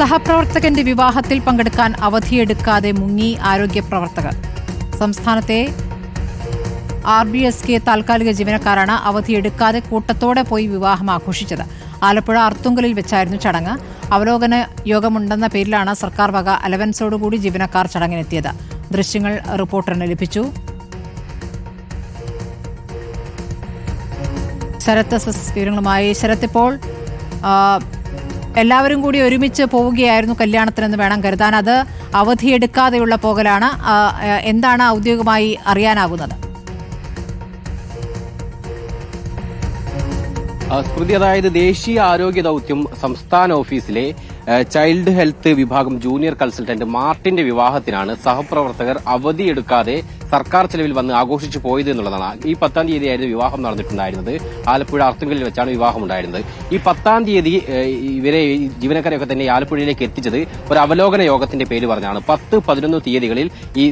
സഹപ്രവർത്തകന്റെ വിവാഹത്തിൽ പങ്കെടുക്കാൻ അവധിയെടുക്കാതെ മുങ്ങി ആരോഗ്യ പ്രവർത്തകർ. സംസ്ഥാനത്തെ ആർ ബി എസ് കെ താൽക്കാലിക ജീവനക്കാരാണ് അവധിയെടുക്കാതെ കൂട്ടത്തോടെ പോയി വിവാഹം ആഘോഷിച്ചത്. ആലപ്പുഴ അർത്തുങ്കലിൽ വെച്ചായിരുന്നു ചടങ്ങ്. അവലോകന യോഗമുണ്ടെന്ന പേരിലാണ് സർക്കാർ വക അലവൻസോടുകൂടി ജീവനക്കാർ ചടങ്ങിനെത്തിയത്. ദൃശ്യങ്ങൾ റിപ്പോർട്ടറിന് ലഭിച്ചു. ശരത്ത് വിവരങ്ങളുമായി ശരത്ത് ഇപ്പോൾ എല്ലാവരും കൂടി ഒരുമിച്ച് പോവുകയായിരുന്നു കല്യാണത്തിനെന്ന് വേണം കരുതാൻ. അത് അവധിയെടുക്കാതെയുള്ള പോകലാണ്. എന്താണ് ഔദ്യോഗികമായി അറിയാനാകുന്നത്? സ്മൃതി അതായത് ദേശീയ ആരോഗ്യ ദൗത്യം സംസ്ഥാന ഓഫീസിലെ ചൈൽഡ് ഹെൽത്ത് വിഭാഗം ജൂനിയർ കൺസൾട്ടന്റ് മാർട്ടിന്റെ വിവാഹത്തിനാണ് സഹപ്രവർത്തകർ അവധിയെടുക്കാതെ സർക്കാർ ചെലവിൽ വന്ന് ആഘോഷിച്ചു പോയത് എന്നുള്ളതാണ്. ഈ പത്താം തീയതിയായിരുന്നു വിവാഹം നടന്നിട്ടുണ്ടായിരുന്നത്. ആലപ്പുഴ അർത്തുങ്കലിൽ വെച്ചാണ് വിവാഹം ഉണ്ടായിരുന്നത് ഈ പത്താം തീയതി ഇവരെ ജീവനക്കാരെയൊക്കെ തന്നെ ആലപ്പുഴയിലേക്ക് എത്തിച്ചത് ഒരു അവലോകന യോഗത്തിന്റെ പേര് പറഞ്ഞാണ്. പത്ത് പതിനൊന്ന് തീയതികളിൽ ഈ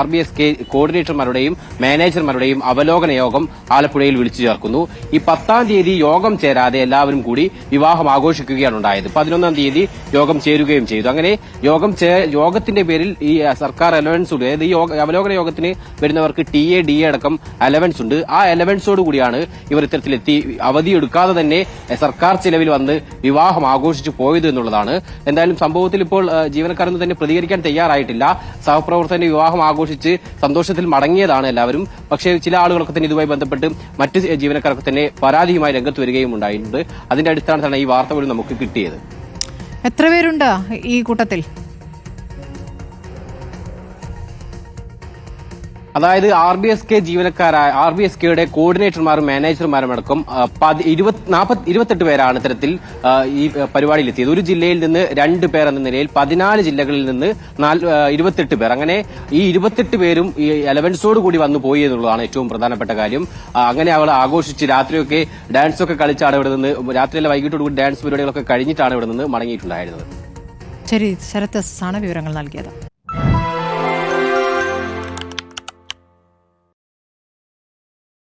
ആർ ബി എസ് കെ കോർഡിനേറ്റർമാരുടെയും മാനേജർമാരുടെയും അവലോകന യോഗം ആലപ്പുഴയിൽ വിളിച്ചു ചേർക്കുന്നു. ഈ പത്താം തീയതി യോഗം ചേരാതെ എല്ലാവരും കൂടി വിവാഹം ആഘോഷിക്കുകയാണ് ഉണ്ടായത്. പതിനൊന്നാം തീയതി യോഗം ചേരുകയും ചെയ്തു. അങ്ങനെ യോഗം യോഗത്തിന്റെ പേരിൽ ഈ സർക്കാർ അലവൻസ് ഉണ്ട്. അതായത് ഈ അവലോകന യോഗത്തിന് വരുന്നവർക്ക് ടി എ ഡി എ അടക്കം അലവൻസ് ഉണ്ട്. ആ അലവൻസോട് കൂടിയാണ് ഇവർ ഇത്തരത്തിലെത്തി അവധി എടുക്കാതെ തന്നെ സർക്കാർ ചിലവിൽ വന്ന് വിവാഹം ആഘോഷിച്ചു പോയത് എന്നുള്ളതാണ്. എന്തായാലും സംഭവത്തിൽ ഇപ്പോൾ ജീവനക്കാരൻ തന്നെ പ്രതികരിക്കാൻ തയ്യാറായിട്ടില്ല. സഹപ്രവർത്തകന്റെ വിവാഹം ആഘോഷിച്ച് സന്തോഷത്തിൽ മടങ്ങിയതാണ് എല്ലാവരും. പക്ഷേ ചില ആളുകളൊക്കെ തന്നെ ഇതുമായി ബന്ധപ്പെട്ട് മറ്റ് ജീവനക്കാർക്ക് തന്നെ പരാതിയുമായി രംഗത്ത് വരികയും ഉണ്ടായിട്ടുണ്ട്. അതിന്റെ അടിസ്ഥാനത്തിലാണ് ഈ വാർത്ത പോലും നമുക്ക് കിട്ടിയത്. എത്ര പേരുണ്ട് ഈ കൂട്ടത്തിൽ? അതായത് ആർ ബി എസ് കെ ജീവനക്കാരായ ആർ ബി എസ് കെയുടെ കോർഡിനേറ്റർമാരും മാനേജർമാരും അടക്കം ഇരുപത്തെട്ട് പേരാണ് ഇത്തരത്തിൽ ഈ പരിപാടിയിലെത്തിയത്. ഒരു ജില്ലയിൽ നിന്ന് രണ്ട് പേർ എന്ന നിലയിൽ പതിനാല് ജില്ലകളിൽ നിന്ന് ഇരുപത്തെട്ട് പേർ. അങ്ങനെ ഈ ഇരുപത്തെട്ട് പേരും ഈ എലവൻസോട് കൂടി വന്നു പോയി എന്നുള്ളതാണ് ഏറ്റവും പ്രധാനപ്പെട്ട കാര്യം. അങ്ങനെ അവൾ ആഘോഷിച്ച് രാത്രിയൊക്കെ ഡാൻസ് ഒക്കെ കളിച്ചാണ് ഇവിടെ നിന്ന് രാത്രിയിലെ വൈകിട്ടോട് കൂടി ഡാൻസ് പരിപാടികളൊക്കെ കഴിഞ്ഞിട്ടാണ് ഇവിടെ നിന്ന് മടങ്ങിയിട്ടുണ്ടായിരുന്നത്. ശരി ശരത്ത് എസ് വിവരങ്ങൾ നൽകിയത്.